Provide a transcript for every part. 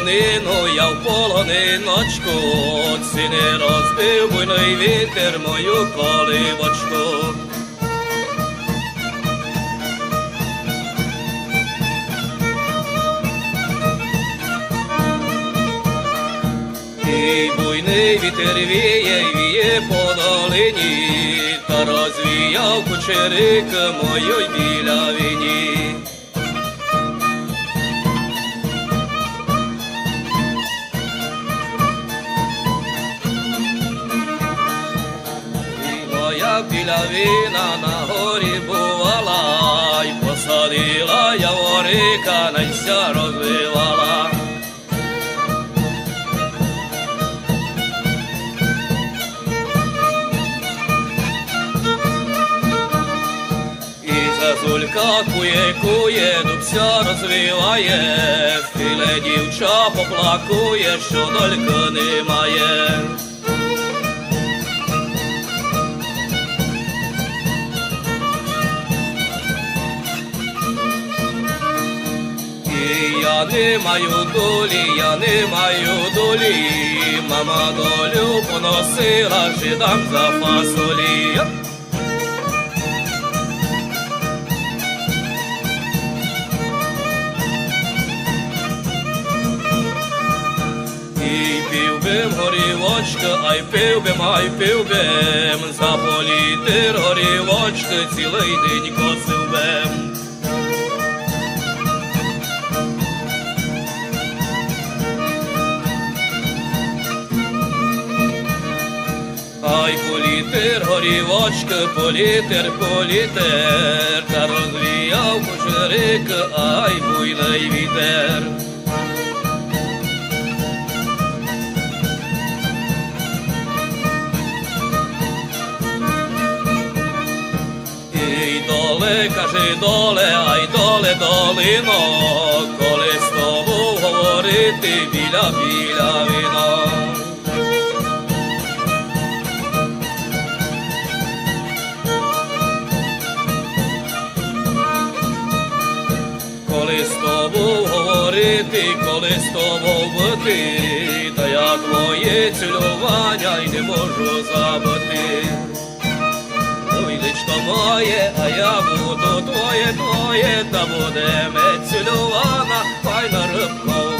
полонину, я в полониночку, Ці не розбив буйний вітер мою колибочку. І буйний вітер віє, віє по долині, та розвіяв кучерик мою й білявина на горі бувала, й посадила я ворика, найся розвивала. І зазулька кує, кує, дубся розвиває, Філе дівча поплакує, що долька немає. Не маю долі, я не маю долі, мама долю поносила, жидам за фасолі. І пів бим горівочка, ай пив бим, ай пивбем, за політир горівочка, цілий день косив бим. Політер, горівочка, політер, політер, та розвіяв кучерик, ай буйний вітер. І доле, каже доле, ай доле долино, коли з тобою говорити біля біля говорити, коли з тобою бути, та я твоє цілювання й не можу забути. Ой, личко моє, а я буду твоє, твоє, та буде ми цілювана, файна рибко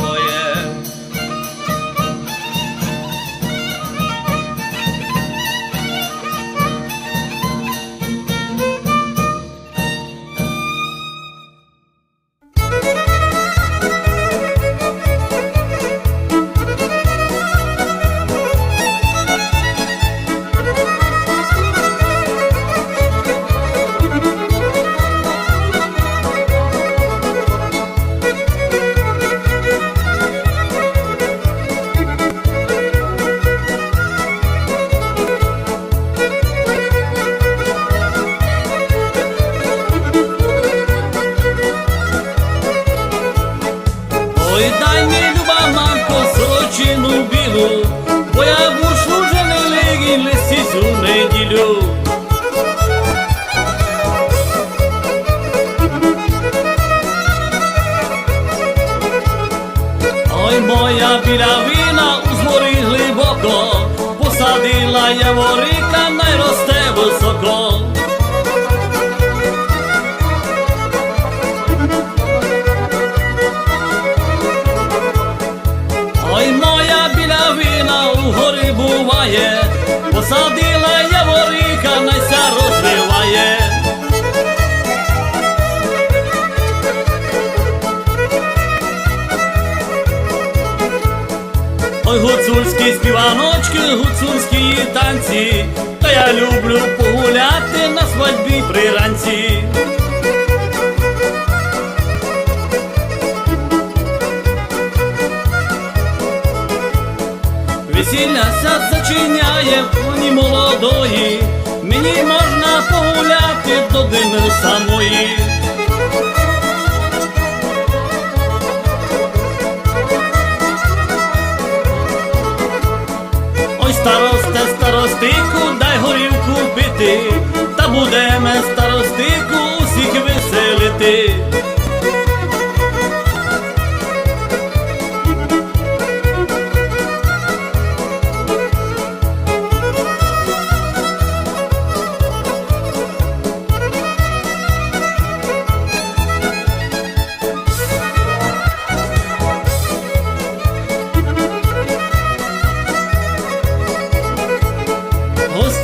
сорочину білу, бо я мушу вже не лигі листі цю неділю. Ой, моя білявина у зморі Ой, гуцульські співаночки, гуцульські танці, та я люблю погуляти на свадьбі при ранці. Весілля ся зачиняє в молодої, мені можна погуляти до дими самої. Пити, та будемо старостику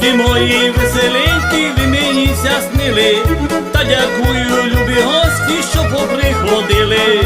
Дітки мої веселенькі, ви мені ся снили, та дякую, любі гості, що поприходили.